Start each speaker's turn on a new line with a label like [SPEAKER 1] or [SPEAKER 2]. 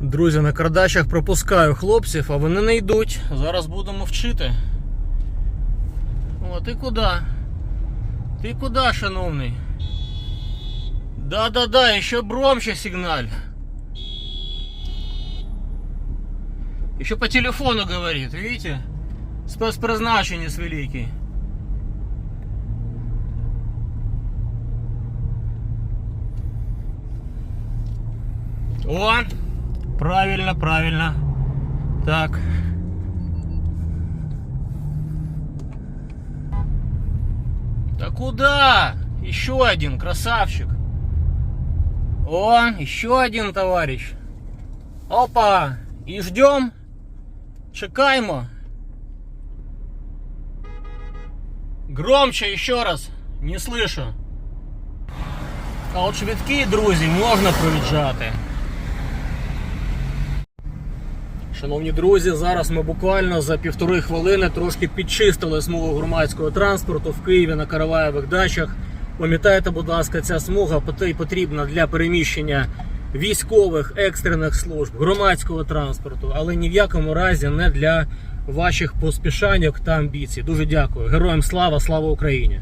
[SPEAKER 1] Друзі, на кардачах пропускаю хлопців, а вони не йдуть. Зараз будемо вчити. О, ти куди? Ти куди, шановний? Да-да-да, еще громче сигналь. Еще по телефону говорит, видите? Спецпризначенец великий. О, правильно, правильно. Так. Да куда? Еще один красавчик. О, еще один товарищ. Опа! И ждем. Чекаємо. Громче еще раз. Не слышу. А от швидкі, друзі, можна проїжджати. Шановні друзі, зараз ми буквально за півтори хвилини трошки підчистили смугу громадського транспорту в Києві на Караваєвих дачах. Пам'ятайте, будь ласка, ця смуга потрібна для переміщення військових екстрених служб, громадського транспорту, але ні в якому разі не для ваших поспішаньок та амбіцій. Дуже дякую. Героям слава, слава Україні!